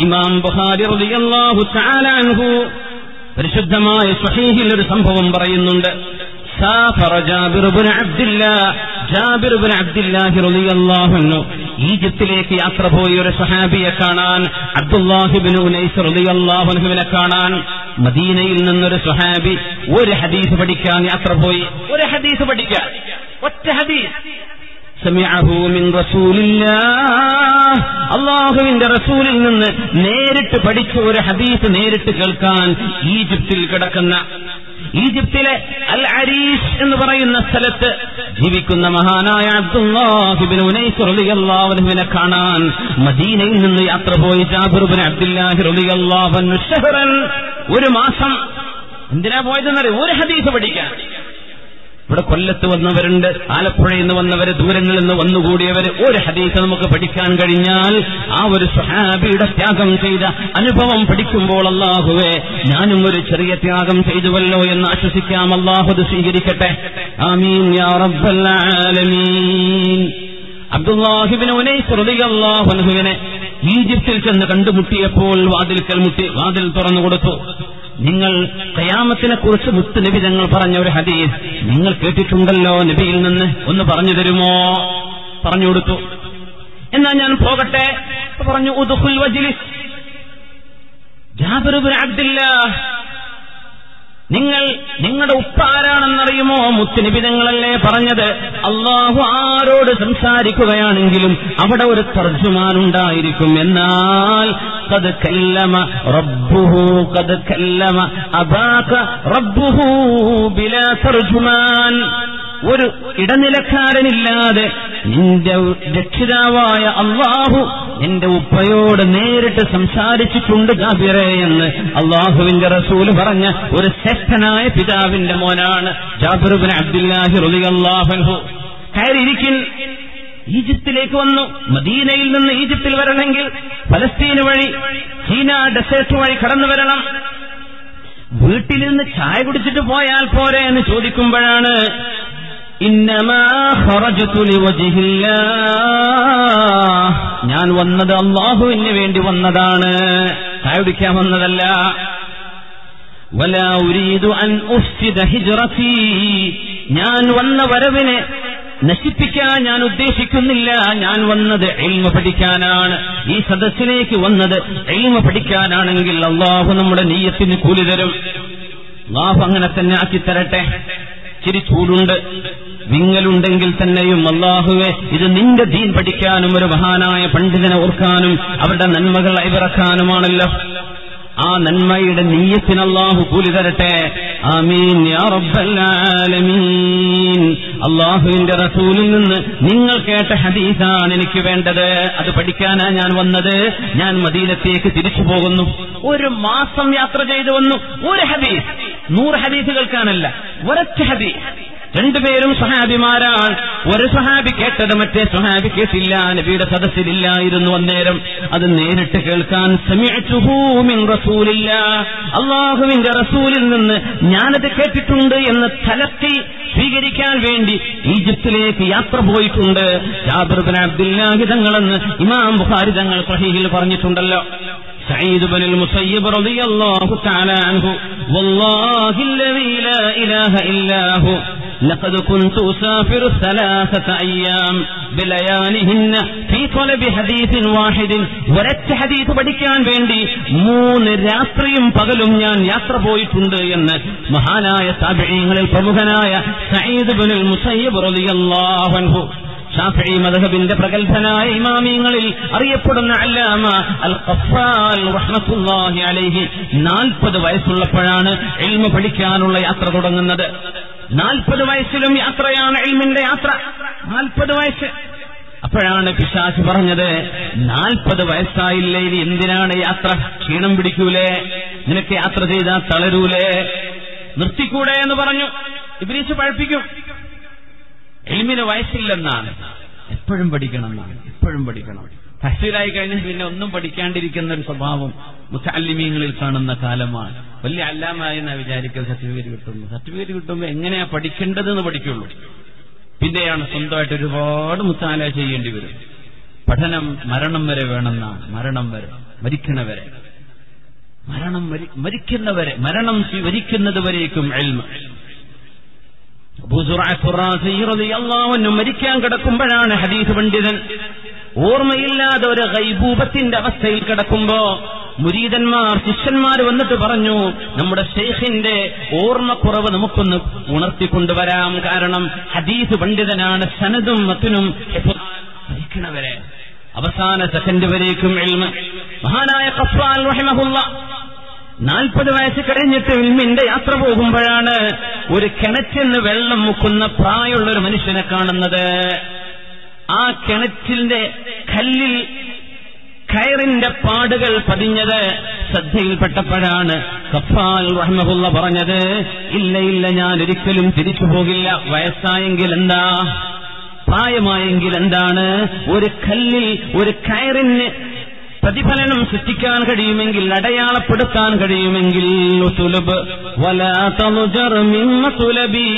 ഇമാം ബുഹാരി റളിയല്ലാഹു തആല അൻഹു പരിശുദ്ധമായ സ്വഹീഹിൽ ഒരു സംഭവം പറയുന്നുണ്ട്. സാഫറ ജാബിർ ഇബ്നു അബ്ദുല്ലാഹ് ജാബിർ ഇബ്നു അബ്ദുല്ലാഹി റളിയല്ലാഹു അൻഹു ഈജിപ്തിലേക്ക് യാത്ര പോയി ഒരു സഹാബിയെ കാണാൻ അബ്ദുല്ലാഹി അബ്ദുല്ലാഹിബിന് ഉനൈസ് റളിയല്ലാഹു അൻഹുവിനെ കാണാൻ മദീനയിൽ നിന്നൊരു സഹാബി ഒരു ഹദീസ് പഠിക്കാൻ യാത്ര പോയി. ഒരു ഹദീസ് പഠിക്കാൻ. ഒറ്റ ഹദീസ്. അള്ളാഹുവിന്റെ റസൂലിൽ നിന്ന് നേരിട്ട് പഠിച്ച ഒരു ഹദീസ് നേരിട്ട് കേൾക്കാൻ ഈജിപ്തിൽ കിടക്കുന്ന ഈജിപ്തിലെ അൽ അരീഷ് എന്ന് പറയുന്ന സ്ഥലത്ത് ജീവിക്കുന്ന മഹാനായ അബ്ദുല്ലാഹിബിനെ കാണാൻ മദീനയിൽ നിന്ന് യാത്ര പോയി ഒരു മാസം. എന്തിനാ പോയതെന്നറിയോ? ഒരു ഹദീസ് പഠിക്കാൻ. ഇവിടെ കൊല്ലത്ത് വന്നവരുണ്ട് ആലപ്പുഴയിൽ നിന്ന് വന്നവര് ദൂരങ്ങളിൽ നിന്ന് വന്നുകൂടിയവര് ഒരു ഹദീസ് നമുക്ക് പഠിക്കാൻ കഴിഞ്ഞാൽ ആ ഒരു സ്വഹാബിയുടെ ത്യാഗം ചെയ്ത അനുഭവം പഠിക്കുമ്പോൾ അള്ളാഹുവെ ഞാനും ഒരു ചെറിയ ത്യാഗം ചെയ്തുവല്ലോ എന്ന് ആശ്വസിക്കാം. അള്ളാഹു സ്വീകരിക്കട്ടെ. ആമീൻ യാ റബ്ബൽ ആലമീൻ. അബ്ദുല്ലാഹിബിന് ഉനൈസ്റുദിയല്ലാഹുവിനെ ഈജിപ്തിൽ ചെന്ന് കണ്ടുമുട്ടിയപ്പോൾ വാതിൽക്കൽ മുട്ടി വാതിൽ തുറന്നു കൊടുത്തു നിങ്ങൾ കയാമത്തിനെ കുറിച്ച് മുത്ത് നബി ഞങ്ങൾ പറഞ്ഞ ഒരു ഹദീസ് നിങ്ങൾ കേട്ടിട്ടുണ്ടല്ലോ നബിയിൽ നിന്ന്. ഒന്ന് പറഞ്ഞു തരുമോ? പറഞ്ഞു കൊടുത്തു. എന്നാ ഞാൻ പോകട്ടെ? പറഞ്ഞു ഉദുഹുൽ വജിലിസ് ജാബിർ അബ്ദുല്ലാഹ് നിങ്ങൾ നിങ്ങളുടെ ഉപ്പാരാണെന്നറിയുമോ? മുത്തിനിപിതങ്ങളല്ലേ പറഞ്ഞത്. അള്ളാഹു ആരോട് സംസാരിക്കുകയാണെങ്കിലും അവിടെ ഒരു തർജുമാനുണ്ടായിരിക്കും എന്നാൽ കത് കല്ലമ റബ്ബുഹു കത് കല്ലമ അബാക റബ്ബുഹു ബില തർജുമാൻ ഒരു ഇടനിലക്കാരനില്ലാതെ നിന്റെ രക്ഷിതാവായ അള്ളാഹു നിന്റെ ഉപ്പയോട് നേരിട്ട് സംസാരിച്ചിട്ടുണ്ട് ജാബിറെ എന്ന് അള്ളാഹുവിന്റെ റസൂൽ പറഞ്ഞ ഒരു ശ്രേഷ്ഠനായ പിതാവിന്റെ മോനാണ് ജാബിറുബിൻ അബ്ദുല്ലാഹി റളിയല്ലാഹു കയറിയിരിക്കിൻ ഈജിപ്തിലേക്ക് വന്നു. മദീനയിൽ നിന്ന് ഈജിപ്തിൽ വരണമെങ്കിൽ ഫലസ്തീന് വഴി ചീന ഡെസേർട്ട് വഴി കടന്നു വരണം. വീട്ടിൽ നിന്ന് ചായ കുടിച്ചിട്ട് പോയാൽ പോരെ എന്ന് ചോദിക്കുമ്പോഴാണ് ഞാൻ വന്നത് അള്ളാഹുവിന് വേണ്ടി വന്നതാണ്. ചായ കുടിക്കാൻ വന്നതല്ല ഞാൻ വന്ന വരവിനെ നശിപ്പിക്കാൻ ഞാൻ ഉദ്ദേശിക്കുന്നില്ല. ഞാൻ വന്നത് എൽമ പഠിക്കാനാണ്. ഈ സദസ്സിലേക്ക് വന്നത് എൽമ പഠിക്കാനാണെങ്കിൽ അള്ളാഹു നമ്മുടെ നീയത്തിന് കൂലി തരും. അള്ളാഹു അങ്ങനെ തന്നെ ആക്കിത്തരട്ടെ. ചിരി ചൂടുണ്ട്. വിങ്ങലുണ്ടെങ്കിൽ തന്നെയും അള്ളാഹുവെ ഇത് നിന്റെ ദീൻ പഠിക്കാനും ഒരു മഹാനായ പണ്ഡിതനെ ഓർക്കാനും അവരുടെ നന്മകൾ അയവിറക്കാനുമാണല്ലോ. ആ നന്മയുടെ നീയത്തിന് അള്ളാഹു കൂലി തരട്ടെ. ആമീൻ അള്ളാഹുവിന്റെ റസൂലിൽ നിന്ന് നിങ്ങൾ കേട്ട ഹദീസാണ് എനിക്ക് വേണ്ടത്. അത് പഠിക്കാനാ ഞാൻ വന്നത്. ഞാൻ മദീനത്തേക്ക് തിരിച്ചു പോകുന്നു. ഒരു മാസം യാത്ര ചെയ്തു വന്നു. ഒരു ഹദീസ്. നൂറ് ഹദീസുകൾക്കാണല്ല. ഒരൊറ്റ ഹദീസ്. രണ്ടുപേരും സഹാബിമാരാണ് ഒരു സഹാബി കേട്ടത് മറ്റേ സഹാബി കേട്ടില്ല നബിയുടെ സദസ്സിലില്ലായിരുന്നു അന്നേരം അത് നേരിട്ട് കേൾക്കാൻ സമിഅ്തുഹു മിൻ റസൂലില്ല അള്ളാഹുവിന്റെ റസൂലിൽ നിന്ന് ഞാനത് കേട്ടിട്ടുണ്ട് എന്ന് തലത്തി സ്വീകരിക്കാൻ വേണ്ടി ഈജിപ്തിലേക്ക് യാത്ര പോയിട്ടുണ്ട് ജാബിർ ബിൻ അബ്ദുല്ലാഹി തങ്ങളെന്ന് ഇമാം ബുഖാരി തങ്ങൾ സഹീഹിൽ പറഞ്ഞിട്ടുണ്ടല്ലോ سعيد بن المسيب رضي الله تعالى عنه والله الذي لا إله إلا هو لقد كنت أسافر ثلاثة أيام بلياليهن في طلب حديث واحد ഒരൊറ്റ ഹദീസ് പഠിക്കാൻ വേണ്ടി മൂന്ന് രാത്രിയും പകലും ഞാൻ യാത്ര പോയിട്ടുണ്ട് എന്ന് മഹാനായ താബിഴങ്ങളിൽ പ്രമുഖനായ സയ്യിദ് ബിനുൽ മുസയ്യബ് റളിയല്ലാഹു അൻഹു ഷാഫി മദഹബിന്റെ പ്രഗത്ഭനായ ഇമാമിയങ്ങളിൽ അറിയപ്പെടുന്ന അല്ലാമ അൽ ഖഫാൽ റഹ്മത്തുള്ളാഹി അലൈഹി നാൽപ്പത് വയസ്സുള്ളപ്പോഴാണ് എൽമ പഠിക്കാനുള്ള യാത്ര തുടങ്ങുന്നത് നാൽപ്പത് വയസ്സിലും യാത്രയാണ് എൽമിന്റെ യാത്ര. നാൽപ്പത് വയസ്സ്. അപ്പോഴാണ് പിശാസ് പറഞ്ഞത് നാൽപ്പത് വയസ്സായില്ലേ ഇനി എന്തിനാണ് യാത്ര? ക്ഷീണം പിടിക്കൂലേ? നിനക്ക് യാത്ര ചെയ്താൽ തളരൂലേ? നിർത്തിക്കൂടെ എന്ന് പറഞ്ഞു. ഇബ്രീസ് പഴപ്പിക്കും. എൽമിന് വയസ്സില്ലെന്നാണ്. എപ്പോഴും പഠിക്കണം എപ്പോഴും പഠിക്കണം. തഹസീലായി കഴിഞ്ഞാൽ പിന്നെ ഒന്നും പഠിക്കാണ്ടിരിക്കുന്ന ഒരു സ്വഭാവം മുത്തല്ലിമീങ്ങളിൽ കാണുന്ന കാലമാണ്. വലിയ അല്ലാമായി എന്നാ വിചാരിക്കൽ സർട്ടിഫിക്കറ്റ് കിട്ടുന്നു. സർട്ടിഫിക്കറ്റ് കിട്ടുമ്പോൾ എങ്ങനെയാ പഠിക്കേണ്ടതെന്ന് പഠിക്കുള്ളൂ. പിന്നെയാണ് സ്വന്തമായിട്ട് ഒരുപാട് മുത്താല ചെയ്യേണ്ടി വരും. പഠനം മരണം വരെ വേണമെന്നാണ്. മരണം വരെ. മരിക്കണവരെ മരണം മരി- മരിക്കുന്നവരെ മരണം വരിക്കുന്നത് വരേക്കും എൽമ. അള്ളാഹുവിന് മരിക്കാൻ കിടക്കുമ്പോഴാണ് ഹദീസ് പണ്ഡിതൻ ഓർമ്മയില്ലാതെ ഒരു ഗൈബൂപത്തിന്റെ അവസ്ഥയിൽ കിടക്കുമ്പോ മുരീതന്മാർ ശിഷ്യന്മാർ വന്നിട്ട് പറഞ്ഞു നമ്മുടെ ഷെയ്ഖിന്റെ ഓർമ്മക്കുറവ് നമുക്കൊന്ന് ഉണർത്തിക്കൊണ്ടുവരാം. കാരണം ഹദീസ് പണ്ഡിതനാണ് സനതും മത്തിനും ഭരിക്കണവരെ അവസാന സെക്കൻഡ് വരേക്കും മഹാനായ കഫ്വാൽ റഹിമഹുല്ല നാൽപ്പത് വയസ്സ് കഴിഞ്ഞിട്ട് ഇൽമിന്റെ യാത്ര പോകുമ്പോഴാണ് ഒരു കിണറ്റിന്ന് വെള്ളം മുക്കുന്ന പ്രായമുള്ള ഒരു മനുഷ്യനെ കാണുന്നത്. ആ കിണറ്റിന്റെ കല്ലിൽ കയറിന്റെ പാടുകൾ പതിഞ്ഞത് ശ്രദ്ധയിൽപ്പെട്ടപ്പോഴാണ് കഫാൽ റഹ്മഹുള്ള പറഞ്ഞത് ഇല്ല ഇല്ല ഞാൻ ഒരിക്കലും തിരിച്ചു പോകില്ല. വയസ്സായെങ്കിൽ എന്താ? പ്രായമായെങ്കിൽ എന്താണ് ഒരു കല്ലിൽ ഒരു കയറിന് പ്രതിഫലനം സൃഷ്ടിക്കാൻ കഴിയുമെങ്കിൽ അടയാളപ്പെടുത്താൻ കഴിയുമെങ്കിൽ തുലബ് വലാ തുലബി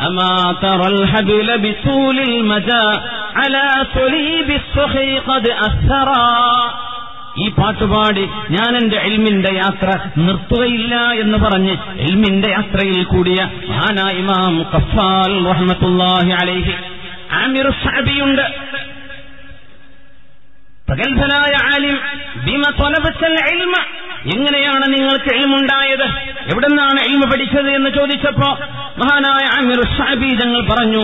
من مطلب فاقة العلم أن يضجرا أما ترى الحبل بطول المدى على صليب الصخي قد أثرا ഈ പാട്ടുപാടി ഞാൻ എന്റെ എൽമിന്റെ യാത്ര നിർത്തുകയില്ല എന്ന് പറഞ്ഞ് എൽമിന്റെ യാത്രയിൽ കൂടിയ മഹാനാ ഇമാം കഫാൽ റഹ്മത്തുല്ലാഹി അലൈഹി ആമിർ സാബിയുണ്ട് പ്രഗത്ഭനായ ആലിം ബിമ തൊലബത്തൽ എൽമ എങ്ങനെയാണ് നിങ്ങൾക്ക് എൽമുണ്ടായത് എവിടെന്നാണ് എൽമ പഠിച്ചത് എന്ന് ചോദിച്ചപ്പോ മഹാനായ ആമിർ ഷാബി തങ്ങൾ പറഞ്ഞു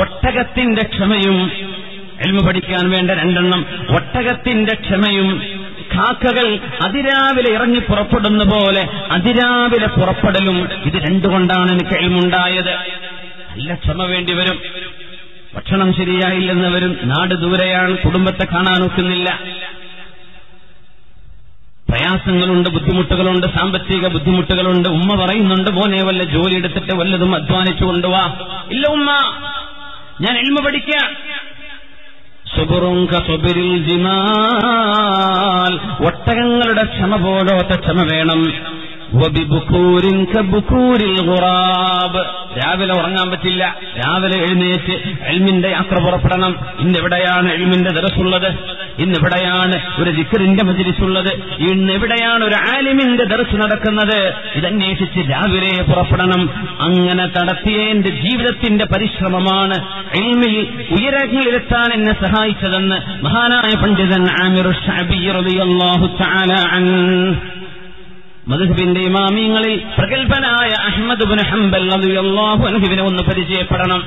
ഒട്ടകത്തിന്റെ ക്ഷമയും എൽമ പഠിക്കാൻ വേണ്ട രണ്ടെണ്ണം ഒട്ടകത്തിന്റെ ക്ഷമയും കാക്കകൾ അതിരാവിലെ ഇറങ്ങി പുറപ്പെടുന്ന പോലെ അതിരാവിലെ പുറപ്പെടലും ഇത് രണ്ടുകൊണ്ടാണ് എനിക്ക് എൽമുണ്ടായത്. നല്ല ക്ഷമ വേണ്ടി വരും. ഭക്ഷണം ശരിയായില്ലെന്ന് വരും. നാട് ദൂരെയാണ് കുടുംബത്തെ കാണാൻ ഒക്കുന്നില്ല പ്രയാസങ്ങളുണ്ട് ബുദ്ധിമുട്ടുകളുണ്ട് സാമ്പത്തിക ബുദ്ധിമുട്ടുകളുണ്ട്. ഉമ്മ പറയുന്നുണ്ട് മോനെ വല്ല ജോലി എടുത്തിട്ട് വല്ലതും അധ്വാനിച്ചു കൊണ്ടുവാ. ഇല്ല ഉമ്മ. ഞാൻ എൽമ പഠിക്കാം. ഒട്ടകങ്ങളുടെ ക്ഷമ പോലോത്ത ക്ഷമ വേണം. രാവിലെ ഉറങ്ങാൻ പറ്റില്ല. രാവിലെ എഴുന്നേറ്റ് എൽമിന്റെ യാത്ര പുറപ്പെടണം. ഇന്നെവിടെയാണ് എൽമിന്റെ ദർസുള്ളത്? ഇന്നെവിടെയാണ് ഒരു ദിക്കറിന്റെ മജിരിച്ചുള്ളത് ഇന്നെവിടെയാണ് ഒരു ആലിമിന്റെ ദർസ് നടക്കുന്നത്? ഇതന്വേഷിച്ച് രാവിലെ പുറപ്പെടണം. അങ്ങനെ നടത്തിയ എന്റെ ജീവിതത്തിന്റെ പരിശ്രമമാണ് എൽമിൽ ഉയരങ്ങളിലെത്താൻ എന്നെ സഹായിച്ചതെന്ന് മഹാനായ പണ്ഡിതൻ ആമിർ ഷാബി റളിയല്ലാഹു തആല അൻഹു ഇമാമിയങ്ങളിൽ പ്രഗത്ഭനായ അഹമ്മദ് ബിൻ ഹംബൽ അൻഹുവിനെ ഒന്ന് പരിചയപ്പെടണം.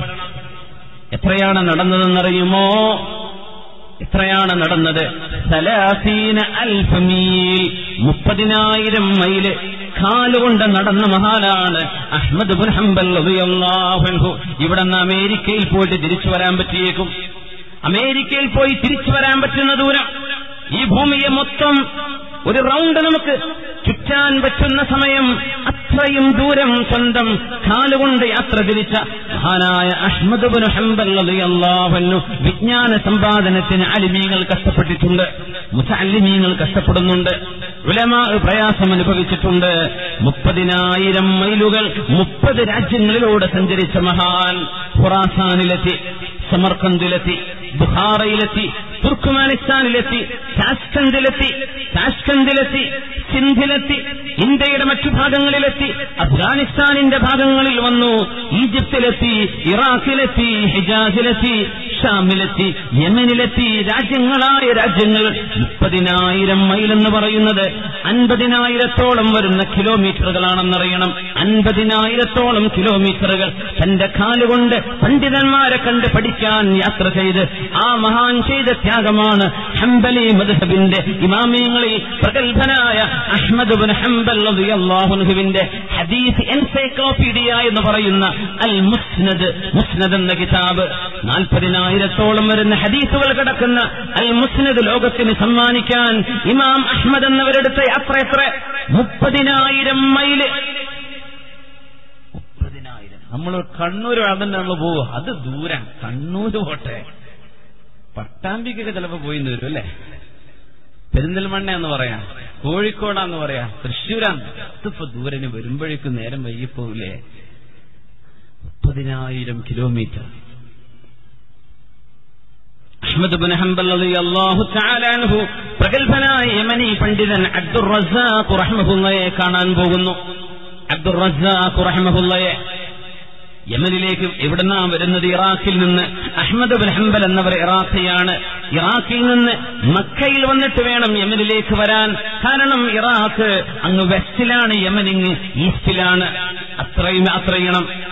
എത്രയാണ് നടന്നതെന്നറിയുമോ? എത്രയാണ് നടന്നത്? സലാസീന അൽഫമീൽ മുപ്പതിനായിരം മൈൽ കാലുകൊണ്ട് നടന്ന മഹാനാണ് അഹമ്മദ് ബിൻ ഹംബൽ ഇവിടെ നിന്ന് അമേരിക്കയിൽ പോയിട്ട് തിരിച്ചു വരാൻ പറ്റിയേക്കും. അമേരിക്കയിൽ പോയി തിരിച്ചു വരാൻ പറ്റുന്ന ദൂരം. ഈ ഭൂമിയെ മൊത്തം ഒരു റൗണ്ട് നമുക്ക് ചുറ്റാൻ പറ്റുന്ന സമയം അത്രയും ദൂരം സ്വന്തം കാലുകൊണ്ട് യാത്ര തിരിച്ച മഹാനായ അഹ്മദ് ഹംബൽ വിജ്ഞാന സമ്പാദനത്തിന് അലിമീങ്ങൾ കഷ്ടപ്പെട്ടിട്ടുണ്ട് മുസഅല്ലിമീങ്ങൾ കഷ്ടപ്പെടുന്നുണ്ട് ഉലമാ പ്രയാസം അനുഭവിച്ചിട്ടുണ്ട്. മുപ്പതിനായിരം മൈലുകൾ മുപ്പത് രാജ്യങ്ങളിലൂടെ സഞ്ചരിച്ച മഹാൻ ഖുറാസാനിലെത്തി സമർക്കന്ദിലെത്തി ബുഹാറയിലെത്തി തുർക്കുമാനിസ്ഥാനിലെത്തി താഷ്കന്തിലെത്തി താഷ്കന്തിലെത്തി സിന്ധിലെത്തി ഇന്ത്യയുടെ മറ്റു ഭാഗങ്ങളിലെത്തി അഫ്ഗാനിസ്ഥാനിന്റെ ഭാഗങ്ങളിൽ വന്നു ഈജിപ്തിലെത്തി ഇറാഖിലെത്തി ഹിജാസിലെത്തി ഷാമിലെത്തി യമനിലെത്തി രാജ്യങ്ങളായ രാജ്യങ്ങൾ മുപ്പതിനായിരം മൈൽ എന്ന് പറയുന്നത്. അൻപതിനായിരത്തോളം വരുന്ന കിലോമീറ്ററുകളാണെന്നറിയണം. അൻപതിനായിരത്തോളം കിലോമീറ്ററുകൾ തന്റെ കാലുകൊണ്ട് പണ്ഡിതന്മാരെ കണ്ട് പഠിക്കാൻ യാത്ര ചെയ്ത് ആ മഹാൻ ചെയ്ത ത്യാഗമാണ് ഹംബലി മദ്ഹബിന്റെ ഇമാമിയങ്ങളിൽ പ്രഗത്ഭനായ അഹമ്മദ് ബിൻ ഹംബൽ ഹദീസ് എൻസൈക്ലോപീഡിയ എന്ന് പറയുന്ന അൽ മുസ്നദ് മുസ്നദ് എന്ന കിതാബ്. നാൽപ്പതിനായിരത്തോളം വരുന്ന ഹദീസുകൾ കിടക്കുന്ന അൽ മുസ്നദ് ലോകത്തിന് സമ്മാനിക്കാൻ ഇമാം അഹ്മദ് എന്നവരെടുത്ത യാത്ര എത്ര? മുപ്പതിനായിരം മൈൽ. നമ്മൾ കണ്ണൂർ അതിന്റെ നമ്മൾ പോവുക അത് ദൂരം. കണ്ണൂര് പോട്ടെ. പട്ടാമ്പിക്കൊക്കെ ചിലപ്പോ പോയി വരും അല്ലേ? പെരിന്തൽമണ്ണ എന്ന് പറയാം. കോഴിക്കോടാന്ന് പറയാ. തൃശ്ശൂരാന്ന് ഇപ്പൊ ദൂരന് വരുമ്പോഴേക്കും നേരം വൈകിപ്പോവില്ലേ? മുപ്പതിനായിരം കിലോമീറ്റർ. അഹ്മദ് ബിൻ ഹംബൽ അള്ളാഹു തആല അൻഹു പ്രഗൽഭനായ യമനി പണ്ഡിതൻ അബ്ദുർ റസാഖ് റഹ്മഹുള്ളയെ കാണാൻ പോകുന്നു. അബ്ദുർ റസാഖ് റഹ്മഹുള്ളയെ യമനിലേക്ക് എവിടുന്നാ വരുന്നത്? ഇറാഖിൽ നിന്ന്. അഹമ്മദ് ബിൻ ഹംബൽ എന്നവർ ഇറാഖിയാണ്. ഇറാഖിൽ നിന്ന് മക്കയിൽ വന്നിട്ട് വേണം യമനിലേക്ക് വരാൻ. കാരണം ഇറാഖ് അങ്ങ് വെസ്റ്റിലാണ് യമനിങ് ഈസ്റ്റിലാണ്. അത്രയും യാത്ര ചെയ്യണം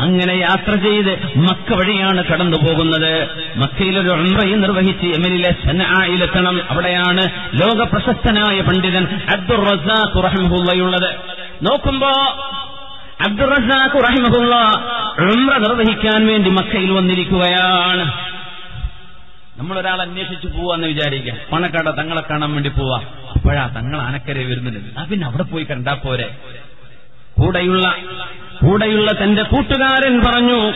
അങ്ങനെ യാത്ര ചെയ്ത് മക്ക വഴിയാണ് കടന്നു പോകുന്നത്. മക്കയിലൊരു ഉംറയും നിർവഹിച്ച് യമനിലെ സനായിലെത്തണം അവിടെയാണ് ലോക പ്രശസ്തനായ പണ്ഡിതൻ അബ്ദുൾ റസാഖ് റഹ്മുള്ളയുള്ളത് നോക്കുമ്പോ അബ്ദുൾ റസാഖ് റഹ്മുള്ള ഉംറ നിർവഹിക്കാൻ വേണ്ടി മക്കയിൽ വന്നിരിക്കുകയാണ്. നമ്മളൊരാൾ അന്വേഷിച്ചു പോവാന്ന് വിചാരിക്കുക പണക്കാട തങ്ങളെ കാണാൻ വേണ്ടി പോവാ. അപ്പോഴാ തങ്ങൾ ആനക്കരെ വരുന്നുണ്ട് ആ പിന്നെ അവിടെ പോയി കണ്ടാ പോരെ. കൂടെയുള്ള കൂടെയുള്ള തന്റെ കൂട്ടുകാരൻ പറഞ്ഞു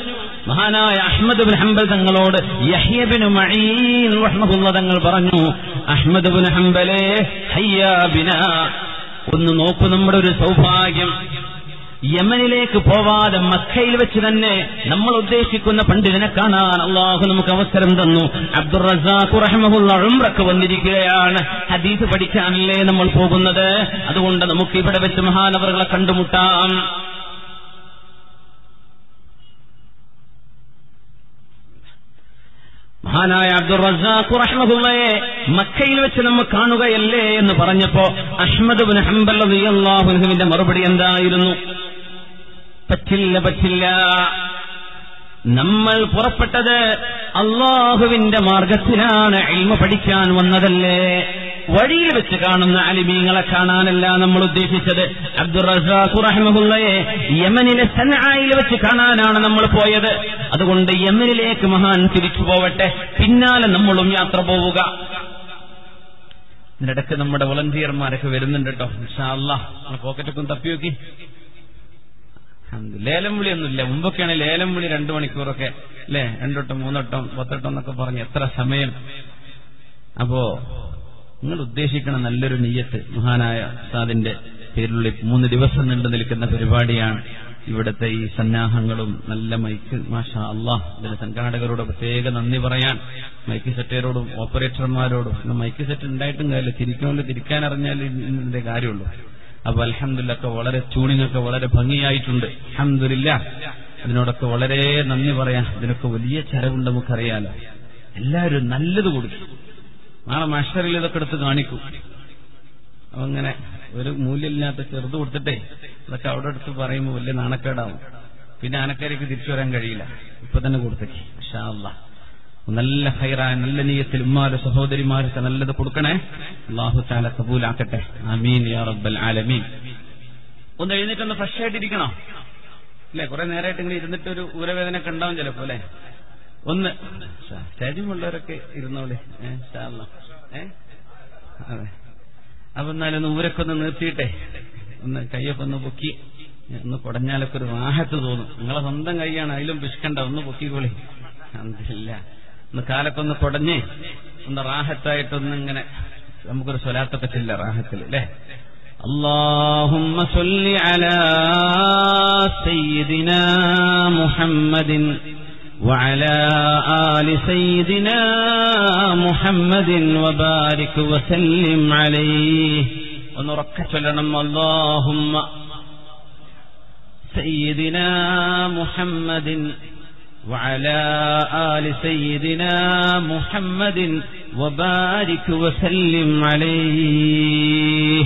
മഹാനായ അഹ്മദ് ബിൻ ഹംബൽ തങ്ങളോട് യഹ്യബിന് മഴീൻ തങ്ങൾ പറഞ്ഞു അഹ്മദ് ബിൻ ഹംബലെ ഹയ്യാബിന ഒന്ന് നോക്കൂ നമ്മുടെ ഒരു സൗഭാഗ്യം. യമനിലേക്ക് പോവാതെ മക്കയിൽ വെച്ച് തന്നെ നമ്മൾ ഉദ്ദേശിക്കുന്ന പണ്ഡിതനെ കാണാൻ അള്ളാഹു നമുക്ക് അവസരം തന്നു. അബ്ദുൾ റസാഖ് ഉംറക്ക് വന്നിരിക്കുകയാണ്. ഹദീസ് പഠിക്കാനല്ലേ നമ്മൾ പോകുന്നത്? അതുകൊണ്ട് നമുക്ക് ഇവിടെ വെച്ച് മഹാനവറുകളെ കണ്ടുമുട്ടാം. മഹാനായ അബ്ദുൾ റസാഖ് മക്കയിൽ വെച്ച് നമ്മൾ കാണുകയല്ലേ എന്ന് പറഞ്ഞപ്പോ അഹ്മദ് ബിൻ ഹംബൽ മറുപടി എന്തായിരുന്നു? പറ്റില്ല പറ്റില്ല. നമ്മൾ പുറപ്പെട്ടത് അള്ളാഹുവിന്റെ മാർഗത്തിലാണ് എൽമ പഠിക്കാൻ വന്നതല്ലേ? വഴിയിൽ വെച്ച് കാണുന്ന അലിമീങ്ങളെ കാണാനല്ല നമ്മൾ ഉദ്ദേശിച്ചത്. അബ്ദുൾ റസാഖ് യമനിലെ സനായിൽ വെച്ച് കാണാനാണ് നമ്മൾ പോയത്. അതുകൊണ്ട് യമനിലേക്ക് മഹാൻ തിരിച്ചു പോവട്ടെ. പിന്നാലെ നമ്മളും യാത്ര പോവുക. ഇതിനിടക്ക് നമ്മുടെ വളണ്ടിയർമാരൊക്കെ വരുന്നുണ്ട് കേട്ടോ. ഇൻഷാല്ലാ പോക്കറ്റൊക്കെ തപ്പി നോക്കി. ലേലം വിളിയൊന്നുമില്ല. മുമ്പൊക്കെയാണ് ലേലം വിളി രണ്ടു മണിക്കൂറൊക്കെ അല്ലേ? രണ്ടോട്ടം മൂന്നോട്ടം പത്തോട്ടം എന്നൊക്കെ പറഞ്ഞ് എത്ര സമയം. അപ്പോ നിങ്ങൾ ഉദ്ദേശിക്കണം നല്ലൊരു നെയ്യത്ത് മഹാനായ സാദിന്റെ പേരിലുള്ള മൂന്ന് ദിവസം നീണ്ടു നിൽക്കുന്ന പരിപാടിയാണ് ഇവിടുത്തെ ഈ സന്നാഹങ്ങളും നല്ല മൈക്ക് മാഷാ അള്ളാഹ് ഇതിന്റെ സംഘാടകരോട് പ്രത്യേക നന്ദി പറയാൻ മൈക്ക് സെറ്റരോടും ഓപ്പറേറ്റർമാരോടും മൈക്ക് സെറ്റ് ഉണ്ടായിട്ടും കാര്യമില്ല. തിരിക്കുമല്ലോ തിരിക്കാൻ അറിഞ്ഞാൽ ഇതിന്റെ കാര്യമുള്ളൂ. അപ്പൊ അലഹമില്ലൊക്കെ വളരെ ട്യൂണിംഗ് വളരെ ഭംഗിയായിട്ടുണ്ട്. അഹമ്മദില്ല അതിനോടൊക്കെ വളരെ നന്ദി പറയാം ഇതിനൊക്കെ വലിയ ചരവുണ്ട് നമുക്കറിയാലോ. എല്ലാവരും നല്ലത് കൊടുക്കും. നാളെ മഷറിൽ ഇതൊക്കെ എടുത്ത് കാണിക്കും. അങ്ങനെ ഒരു മൂല്യമില്ലാത്ത ചെറുത് കൊടുത്തിട്ടേ അതൊക്കെ അവിടെ എടുത്ത് പറയുമ്പോൾ വലിയ നാണക്കേടാവും. പിന്നെ ആനക്കാരിക്ക് തിരിച്ചു വരാൻ കഴിയില്ല. ഇപ്പൊ തന്നെ കൊടുത്തേക്ക്. ഷാള്ള നല്ല ഹൈറായ നല്ല നീയത്തിൽ ഉമ്മാര് സഹോദരിമാരൊക്കെ നല്ലത് കൊടുക്കണേ. അള്ളാഹു താല കബൂലാക്കട്ടെ. യാ റബ്ബൽ ആലമീൻ. ഒന്ന് എഴുന്നേറ്റൊന്ന് ഫ്രഷ് ആയിട്ടിരിക്കണോ അല്ലെ കുറെ നേരമായിട്ട് ഇങ്ങനെ ഇരുന്നിട്ട് ഒരു ഊരവേദന ഒക്കെ ഉണ്ടാവും ചിലപ്പോ അല്ലെ? ഒന്ന് സ്റ്റേജിലുള്ളവരൊക്കെ ഇരുന്നോളെ ഏ അതെ അപ്പൊ എന്നാലും ഒന്ന് ഊരൊക്കെ ഒന്ന് നിർത്തിയിട്ടെ ഒന്ന് കയ്യൊക്കെ ഒന്ന് പൊക്കി ഒന്ന് കുടഞ്ഞാലൊക്കെ ഒരു വാഹത്ത് തോന്നും നിങ്ങളെ സ്വന്തം കൈയാണ് അതിലും പിഷ്കണ്ട ഒന്ന് പൊക്കിക്കോളി അല്ല ഒന്ന് കാലൊക്കെ ഒന്ന് കുടഞ്ഞ് ഒന്ന് റാഹത്തായിട്ടൊന്ന് ഇങ്ങനെ നമുക്കൊരു സ്വലാത്തൊക്കെ ചെല്ല റാഹത്തിൽ അല്ലേ اللهم صل على سيدنا محمد وعلى آل سيدنا محمد وبارك وسلم عليه. ونركز لنا اللهم. سيدنا محمد وعلى آل سيدنا محمد وبارك وسلم عليه.